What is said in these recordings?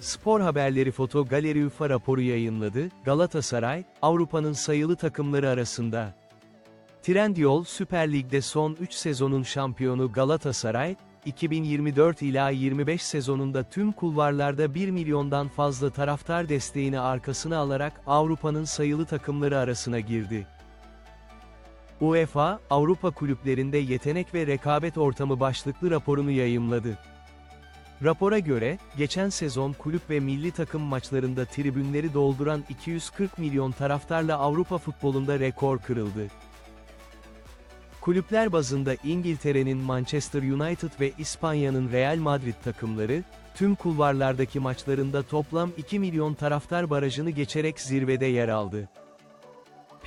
Spor haberleri Foto Galeri UFA raporu yayınladı, Galatasaray, Avrupa'nın sayılı takımları arasında. Trendyol Süper Lig'de son 3 sezonun şampiyonu Galatasaray, 2024 ila 25 sezonunda tüm kulvarlarda 1 milyondan fazla taraftar desteğini arkasına alarak Avrupa'nın sayılı takımları arasına girdi. UEFA, Avrupa kulüplerinde yetenek ve rekabet ortamı başlıklı raporunu yayımladı. Rapora göre, geçen sezon kulüp ve milli takım maçlarında tribünleri dolduran 240 milyon taraftarla Avrupa futbolunda rekor kırıldı. Kulüpler bazında İngiltere'nin Manchester United ve İspanya'nın Real Madrid takımları, tüm kulvarlardaki maçlarında toplam 2 milyon taraftar barajını geçerek zirvede yer aldı.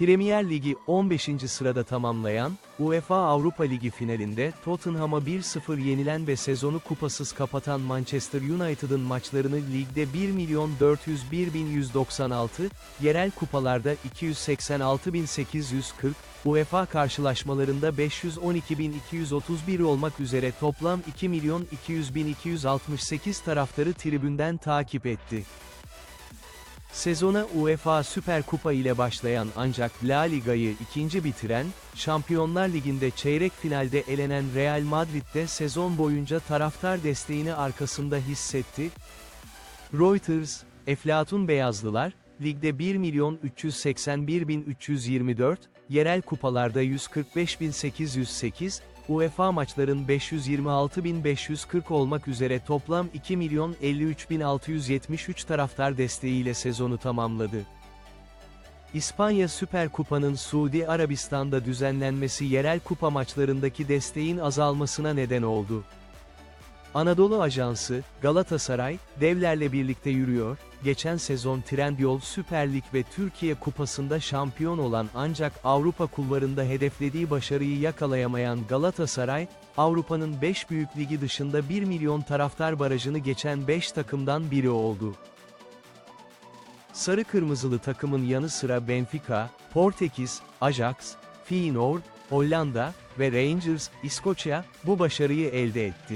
Premier Ligi 15. sırada tamamlayan, UEFA Avrupa Ligi finalinde Tottenham'a 1-0 yenilen ve sezonu kupasız kapatan Manchester United'ın maçlarını ligde 1 milyon 401 bin 196, yerel kupalarda 286.840, UEFA karşılaşmalarında 512.231 olmak üzere toplam 2 milyon 200 bin 268 taraftarı tribünden takip etti. Sezona UEFA Süper Kupa ile başlayan ancak La Liga'yı ikinci bitiren, Şampiyonlar Ligi'nde çeyrek finalde elenen Real Madrid'de sezon boyunca taraftar desteğini arkasında hissetti. Reuters, Eflatun Beyazlılar, ligde 1 milyon 381 bin 324, yerel kupalarda 145 bin 808, UEFA maçların 526.540 olmak üzere toplam 2 milyon 53.673 taraftar desteğiyle sezonu tamamladı. İspanya Süper Kupa'nın Suudi Arabistan'da düzenlenmesi yerel kupa maçlarındaki desteğin azalmasına neden oldu. Anadolu Ajansı, Galatasaray, devlerle birlikte yürüyor, geçen sezon Trendyol Süper Lig ve Türkiye Kupası'nda şampiyon olan ancak Avrupa kulvarında hedeflediği başarıyı yakalayamayan Galatasaray, Avrupa'nın 5 büyük ligi dışında 1 milyon taraftar barajını geçen 5 takımdan biri oldu. Sarı Kırmızılı takımın yanı sıra Benfica, Portekiz, Ajax, Feyenoord, Hollanda ve Rangers, İskoçya, bu başarıyı elde etti.